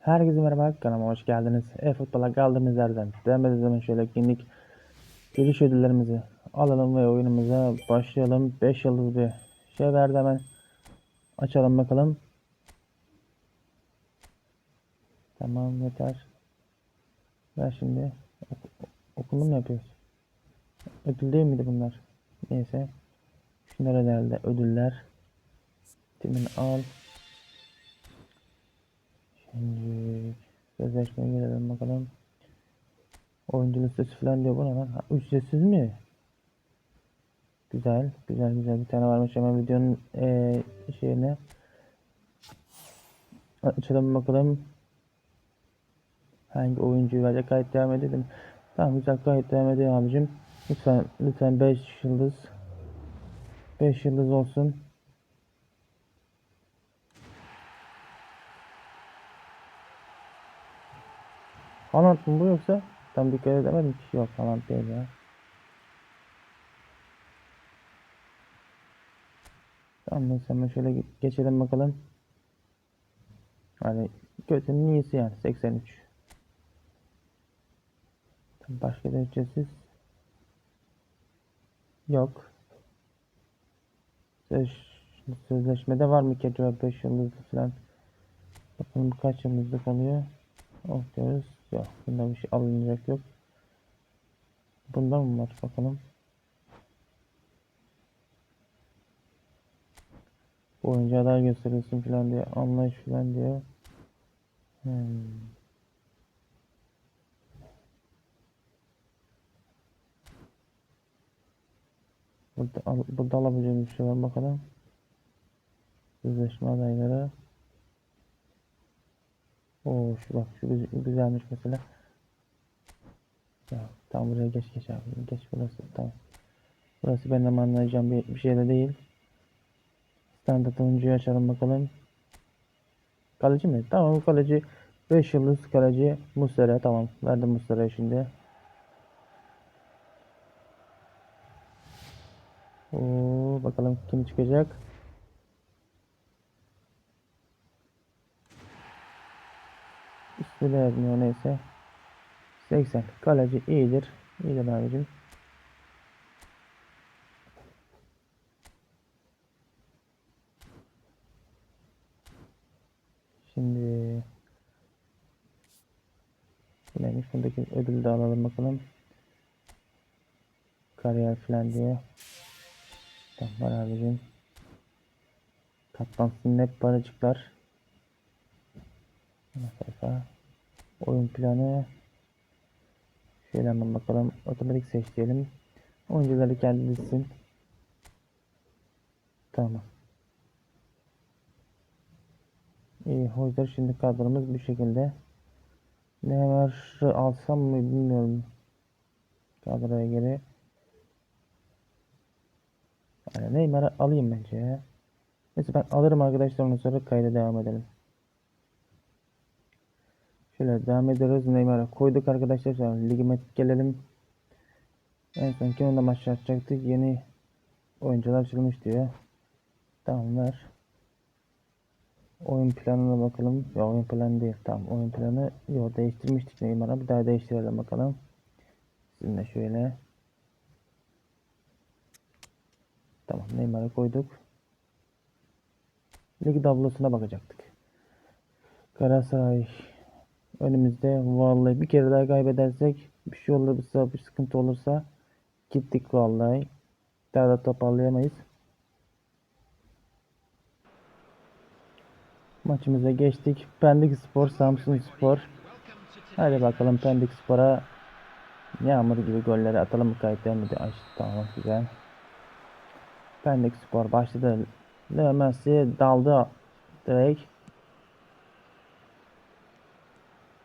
Herkese merhaba kanalıma hoş geldiniz. E-futbola kaldığımız yerden devam edelim şöyle günlük giriş ödüllerimizi alalım ve oyunumuza başlayalım. 5 yıldız bir şey verdi hemen. Açalım bakalım. Tamam yeter. Ver şimdi. Ok okulunu mu yapıyoruz? Ödül değil miydi bunlar? Neyse. Şunlar herhalde ödüller. Timin al. Şimdi sözleşmeye gelelim bakalım. Oyuncu listesi falan diyor bu ne lan? Ücretsiz mi? Güzel, güzel, güzel. Bir tane varmış hemen videonun eee şeyine. Açalım bakalım. Hangi oyuncuyu verecek? Kayıt devam edelim. Tamam güzel kayıt devam edelim abicim. Lütfen, lütfen 5 yıldız. 5 yıldız olsun. Haaland mı bu yoksa? Tam dikkat edemedim ki. Yok Haaland değil ya. Tamam neyse hemen şöyle ge- geçelim bakalım. Hani kötünün iyisi yani 83. Tamam, Başka da ücretsiz. Yok. Söz, sözleşmede var mı ki acaba 5 yıldızlı falan? Bakalım kaç yıldızlık oluyor. Oh diyoruz. Yok. Bunda bir şey alınacak yok. Bunda mı var bakalım. Bu oyuncu aday gösteriyorsun falan diye anlayış falan diyor. Hmm. Burada, al, burada alabileceğimiz bir şey var bakalım. Sözleşme adayları. Oo şu bak şu güz- güzelmiş mesela. Ya tam buraya geç geç abi. Geç burası tamam. Burası benim anlayacağım bir, bir şey de değil. Standart oyuncuyu açalım bakalım. Kaleci mi? Tamam kaleci 5 yıldız kaleci Muslera tamam. Verdim Muslera'ya şimdi. Oo, bakalım kim çıkacak. De yazmıyor neyse. 80. Kaleci iyidir. İyidir abicim. Şimdi neymiş? Bundaki ödülü de alalım bakalım. Kariyer falan diye. Tamam var abicim. Katlansın hep paracıklar. Ana sayfa. Oyun planı. Şöyle hemen bakalım. Otomatik seç diyelim. Oyuncuları kendi dizsin. Tamam. İyi, Hoyzer şimdi kadromuz bu şekilde. Neymar'ı alsam mı bilmiyorum. Kadroya göre. Yani Neymar'ı alayım bence. Neyse ben alırım arkadaşlar ondan sonra kayda devam edelim. Şöyle devam ediyoruz. Neymar'a koyduk arkadaşlar. Sonra ligime gelelim. En son kiminle maç yapacaktık? Yeni oyuncular açılmış diyor. Tamam ver. Oyun planına bakalım. Ya oyun planı değil. Tamam oyun planı. Yok değiştirmiştik Neymar'a. Bir daha değiştirelim bakalım. Sizinle şöyle. Tamam Neymar'ı koyduk. Lig tablosuna bakacaktık. Galatasaray önümüzde. Vallahi bir kere daha kaybedersek bir şey olursa bir sıkıntı olursa gittik vallahi. Daha da toparlayamayız. Maçımıza geçtik. Pendik Spor, Samsun Spor. Hadi bakalım Pendik Spor'a yağmur gibi golleri atalım mı kayıtlar mı? Ay, tamam güzel. Pendik Spor başladı. Leo Messi daldı direkt.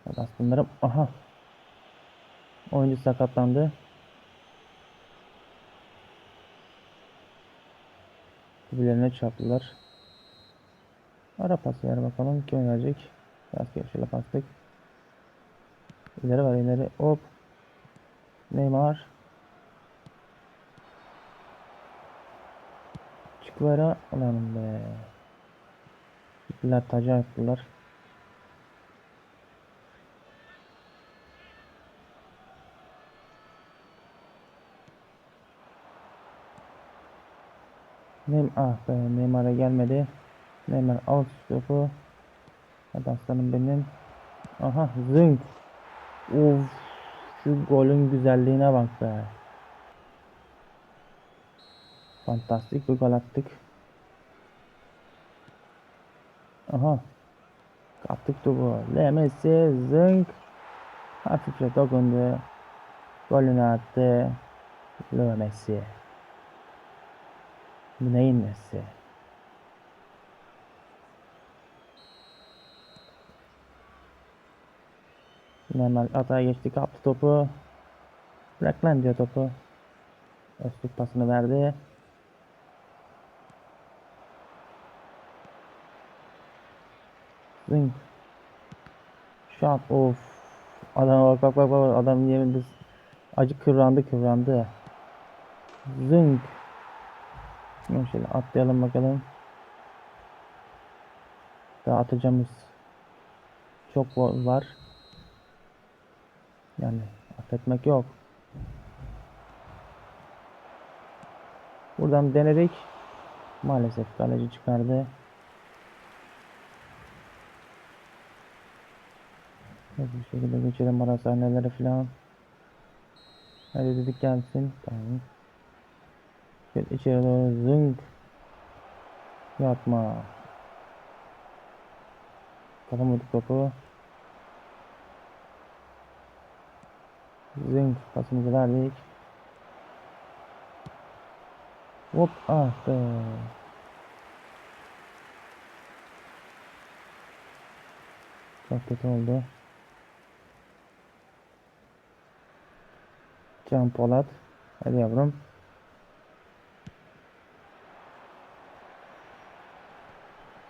Hadi bunlarım. Aha. Oyuncu sakatlandı. Birbirlerine çarptılar. Ara pas ver bakalım. Kim verecek? Rastgele şöyle pastık. İleri var ileri. Hop. Neymar. Çıkvara. Ulan be. Gittiler taca attılar. Neym ah be Neymar'a gelmedi. Neymar al topu. Hadi aslanım benim. Aha zınk. Of şu golün güzelliğine bak be. Fantastik bir gol attık. Aha. Kaptık topu. Le Messi zınk. Hafifçe dokundu. Golünü attı. Leo Messi. Bu neyin Messi? Hemen atağa geçti kaptı topu. Bırak diyor topu. Öztürk pasını verdi. Zing. Şat of. Adam bak bak bak bak adam yerinde acı kıvrandı kıvrandı. Zing. Şimdi şöyle atlayalım bakalım. Daha atacağımız çok va- var. Yani affetmek yok. Buradan denedik. Maalesef kaleci çıkardı. Hızlı bir şekilde geçelim ara sahneleri falan. Hadi dedik gelsin. Tamam. Şöyle içeri doğru zınk. Yapma. Kalamadık topu. Zınk pasımızı verdik. Hop ah be. Çok kötü oldu. Can Polat. Hadi yavrum.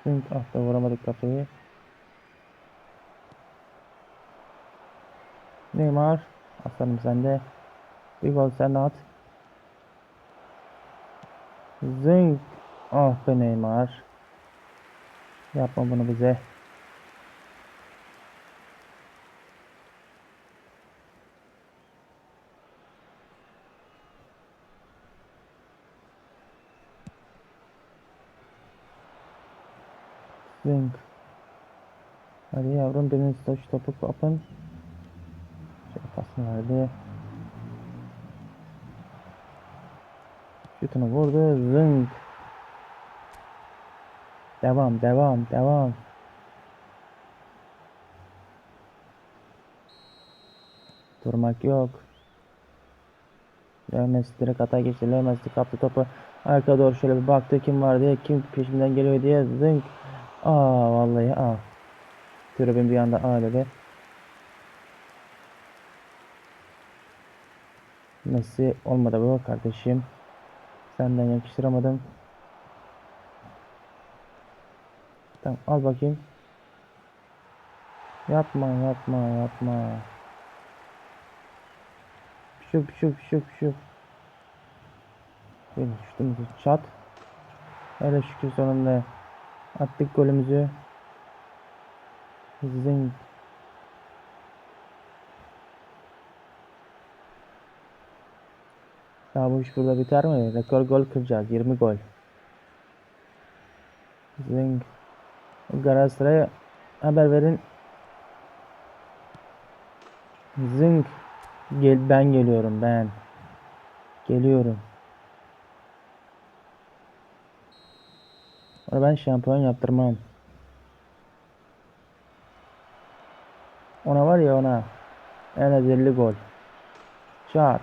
Zınk ah be vuramadık kafayı. Neymar. Aslanım sende. Bir gol sen at. Zınk. Ah be Neymar. Yapma bunu bize. Zınk. Hadi yavrum biriniz de şu topu kapın. Şöyle pasını verdi. Şutunu vurdu. Zınk. Devam, devam, devam. Durmak yok. Leo Messi direkt atağa geçti. Leo Messi kaptı topu. Arka doğru şöyle bir baktı kim var diye. Kim peşinden geliyor diye. Zınk. Aa vallahi aa. Tribün bir anda dedi. Messi olmadı bu kardeşim. Senden yakıştıramadım. Tamam al bakayım. Yapma yapma yapma. Şup şup şup şup. Böyle şutumuzu çat. Hele şükür sonunda attık golümüzü. Zing. Ya bu iş burada biter mi? Rekor gol kıracağız. 20 gol. Zing. Galatasaray'a haber verin. Zing. Gel ben geliyorum ben. Geliyorum. Ona ben şampiyon yaptırmam. Ona var ya ona. En az 50 gol. Çat.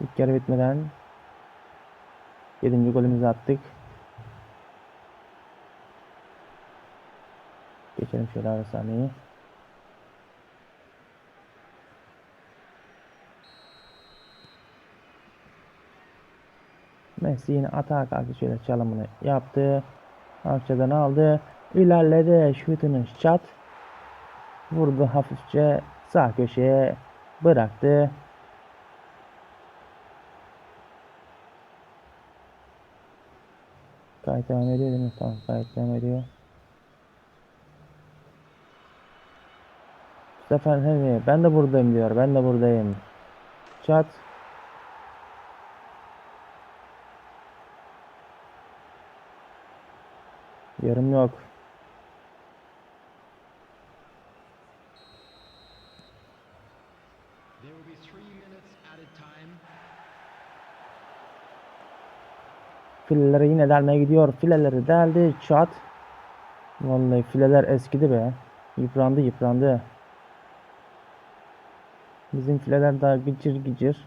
İlk yarı bitmeden 7. golümüzü attık. Geçelim şöyle ara sahneyi. Messi yine atağa kalktı şöyle çalımını yaptı. Arkadan aldı. İlerledi şutunu şat. Vurdu hafifçe sağ köşeye bıraktı. Kayıt devam ediyor değil mi? Tamam kayıt devam ediyor. Bu sefer hani ben de buradayım diyor. Ben de buradayım. Çat. Yarım yok. Fileleri yine delmeye gidiyor. Fileleri deldi. Çat. Vallahi fileler eskidi be. Yıprandı yıprandı. Bizim fileler daha gıcır gıcır.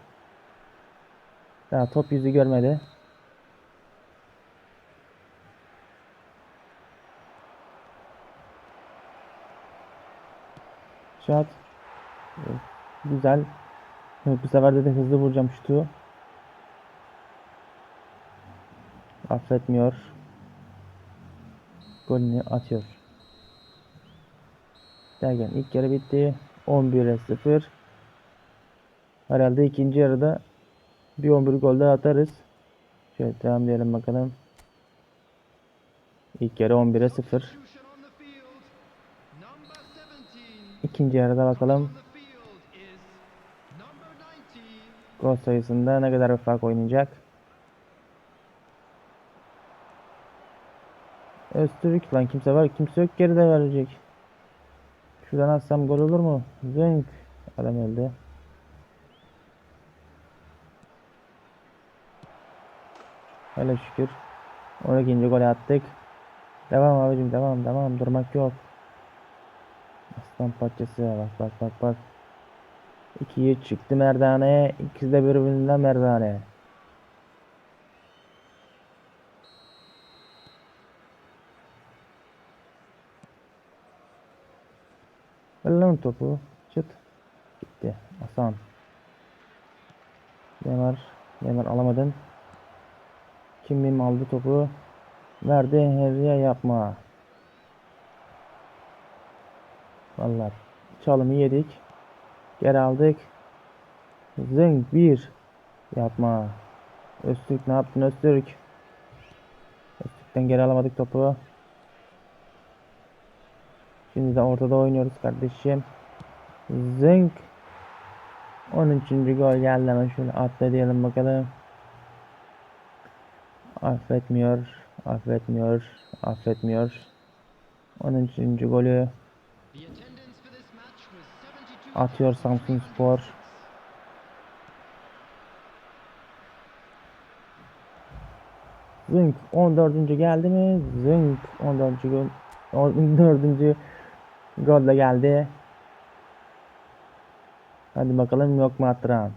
Daha top yüzü görmedi. Şat. Güzel. Bu sefer de, de hızlı vuracağım şutu. Affetmiyor. Golünü atıyor. Derken ilk yarı bitti. 11'e 0. Herhalde ikinci yarıda bir 11 gol daha atarız. Şöyle devam edelim bakalım. İlk yarı 11'e 0. Substitution on the field. Number 17 İkinci yarıda bakalım. on the field is number 90. Gol sayısında ne kadar bir fark oynayacak. Öztürk lan kimse var kimse yok geride verecek. Şuradan atsam gol olur mu? Zınk. Adam öldü. Hele şükür. 12. golü attık. Devam abicim devam devam durmak yok. Aslan parçası bak bak bak bak. 2'ye çıktı merdane. İkisi de birbirinden merdane. Ver lan topu. Çıt. Gitti. Hasan. Neymar. Neymar alamadın. Kim benim aldı topu. Verdi. Henry'e yapma. Vallahi çalımı yedik. Geri aldık. Zınk bir. Yapma. Öztürk ne yaptın Öztürk? Öztürk'ten geri alamadık topu. Şimdi de ortada oynuyoruz kardeşim. Zınk. 13. gol geldi hemen şöyle atla diyelim bakalım. Affetmiyor. Affetmiyor. Affetmiyor. 13. golü The attendance for this match was 72. atıyor Samsun Spor. Zınk 14. geldi mi? Zınk 14. gol 14. gol de geldi. Hadi bakalım yok mu attıran?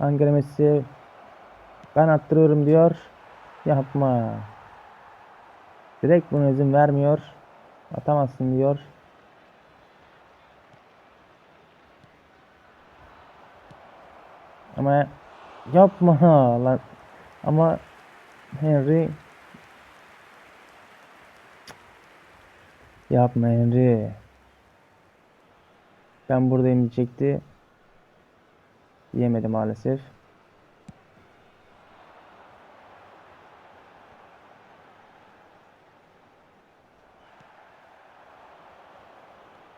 Ankara Messi ben attırıyorum diyor. Yapma. Direkt buna izin vermiyor. Atamazsın diyor. Ama yapma lan. Ama Henry yapma Henry. Ben buradayım diyecekti. Yemedi maalesef.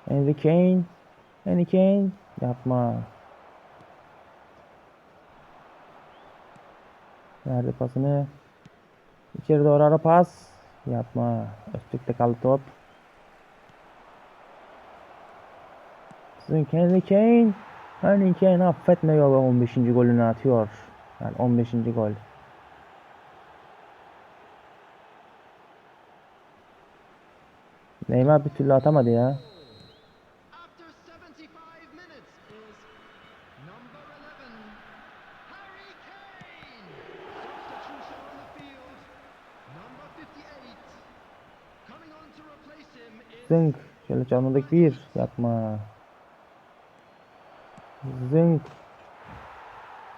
Henry Kane. Henry Kane. Yapma. Verdi pasını. İçeri doğru ara pas. Yapma. Öztürk'te kaldı top. Sizin Henry Kane. Henry Kane affetmiyor ve 15. golünü atıyor. Yani 15. gol. Neymar bir türlü atamadı ya. Zınk. Şöyle çalmadık bir. Yapma. Zınk.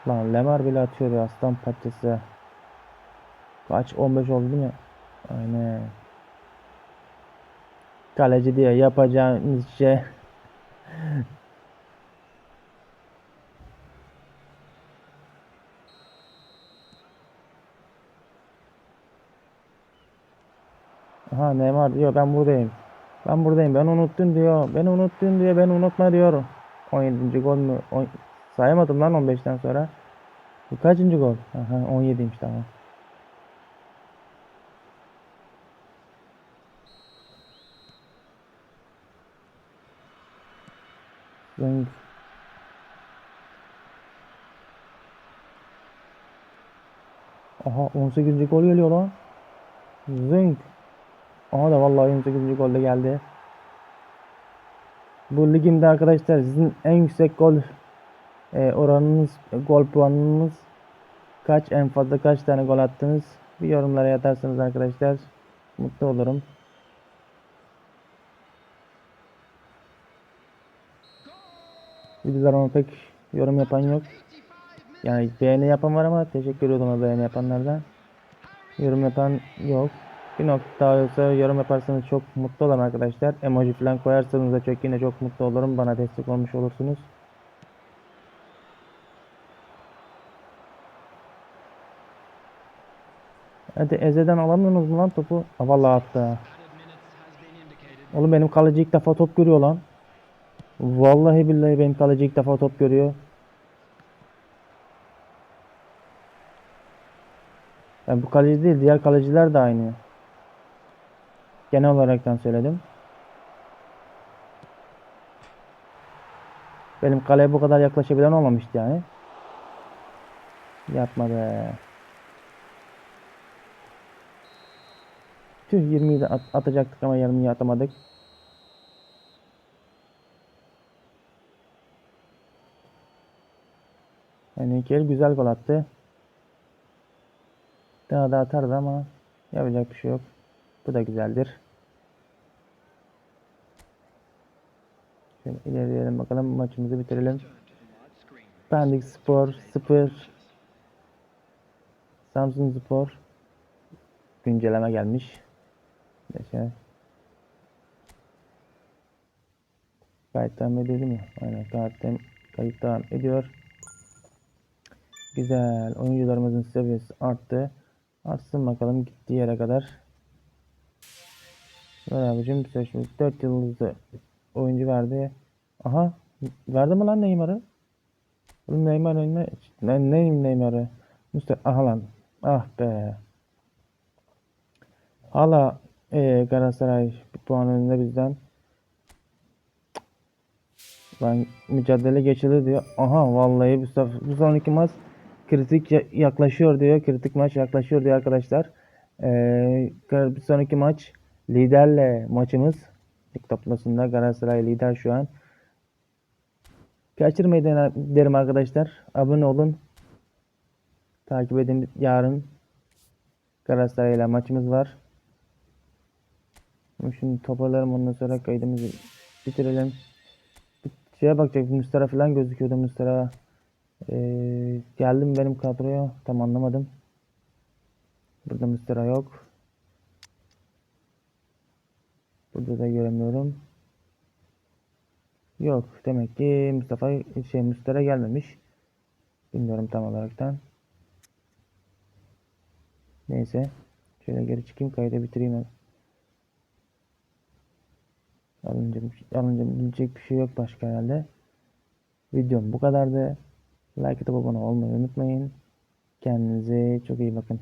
Lan Lemar bile atıyor ya aslan parçası. Kaç? 15 oldu değil mi? Aynen. Kaleci diye yapacağınız şey. Aha Neymar diyor ben buradayım. Ben buradayım. Ben unuttun diyor. Beni unuttun diyor. Beni unutma diyor. 17. gol mü? On... Sayamadım lan 15'ten sonra. Bu kaçıncı gol? Aha 17'ymiş tamam. Zeng. Aha 18. gol geliyor lan. Zeng. Aha da vallahi 18. gol de geldi. Bu ligimde arkadaşlar sizin en yüksek gol e, oranınız, gol puanınız kaç, en fazla kaç tane gol attınız? Bir yorumlara yatarsanız arkadaşlar mutlu olurum. Videolarıma pek yorum yapan yok. 85 minutes. Yani beğeni yapan var ama teşekkür o beğeni yapanlardan. Yorum yapan yok. Bir nokta olsa yorum yaparsanız çok mutlu olurum arkadaşlar. Emoji falan koyarsanız da çok yine çok mutlu olurum. Bana destek olmuş olursunuz. Hadi Eze'den alamıyorsunuz mu lan topu? Ha, vallahi attı. Oğlum benim kaleci ilk defa top görüyor lan. Vallahi billahi benim kaleci ilk defa top görüyor. Yani bu kaleci değil, diğer kaleciler de aynı. Genel olaraktan söyledim. Benim kaleye bu kadar yaklaşabilen olmamıştı yani. Yapma be. Tüh 20'yi de at- atacaktık ama 20'yi atamadık. Yani el güzel gol attı. Daha da atardı ama yapacak bir şey yok. Bu da güzeldir. Şöyle ilerleyelim bakalım maçımızı bitirelim. Pendik Spor 0 Samsun Spor güncelleme gelmiş. Neyse. Kayıt devam edelim mi? Aynen kayıt, dem- kayıt devam ediyor. Güzel. Oyuncularımızın seviyesi arttı. Artsın bakalım gittiği yere kadar. Ver abicim seçmiş. 4 yıldızlı oyuncu verdi. Aha. Verdi mi lan Neymar'ı? Oğlum Neymar önüne... Ne, neyim Neymar'ı? Mustafa... Aha lan. Ah be. Hala ee, Galatasaray bir puan önünde bizden. Lan mücadele geçildi diyor. Aha vallahi sef- bu sonraki maç kritik ya- yaklaşıyor diyor. Kritik maç yaklaşıyor diyor arkadaşlar. Ee, bir sonraki maç liderle maçımız. Lig toplasında Galatasaray lider şu an. Kaçırmayın de- derim arkadaşlar. Abone olun. Takip edin. Yarın Galatasaray ile maçımız var. Şimdi toparlarım ondan sonra kaydımızı bitirelim. Şeye bakacak Mustara falan gözüküyordu Mustara. Ee, geldim benim kadroya tam anlamadım. Burada Mustara yok. Burada da göremiyorum. Yok demek ki Mustafa şey Mustara gelmemiş. Bilmiyorum tam olaraktan. Neyse. Şöyle geri çıkayım kaydı bitireyim. Alınca, alınca bilecek bir şey yok başka herhalde. Videom bu kadardı. Like atıp abone olmayı unutmayın. Kendinize çok iyi bakın.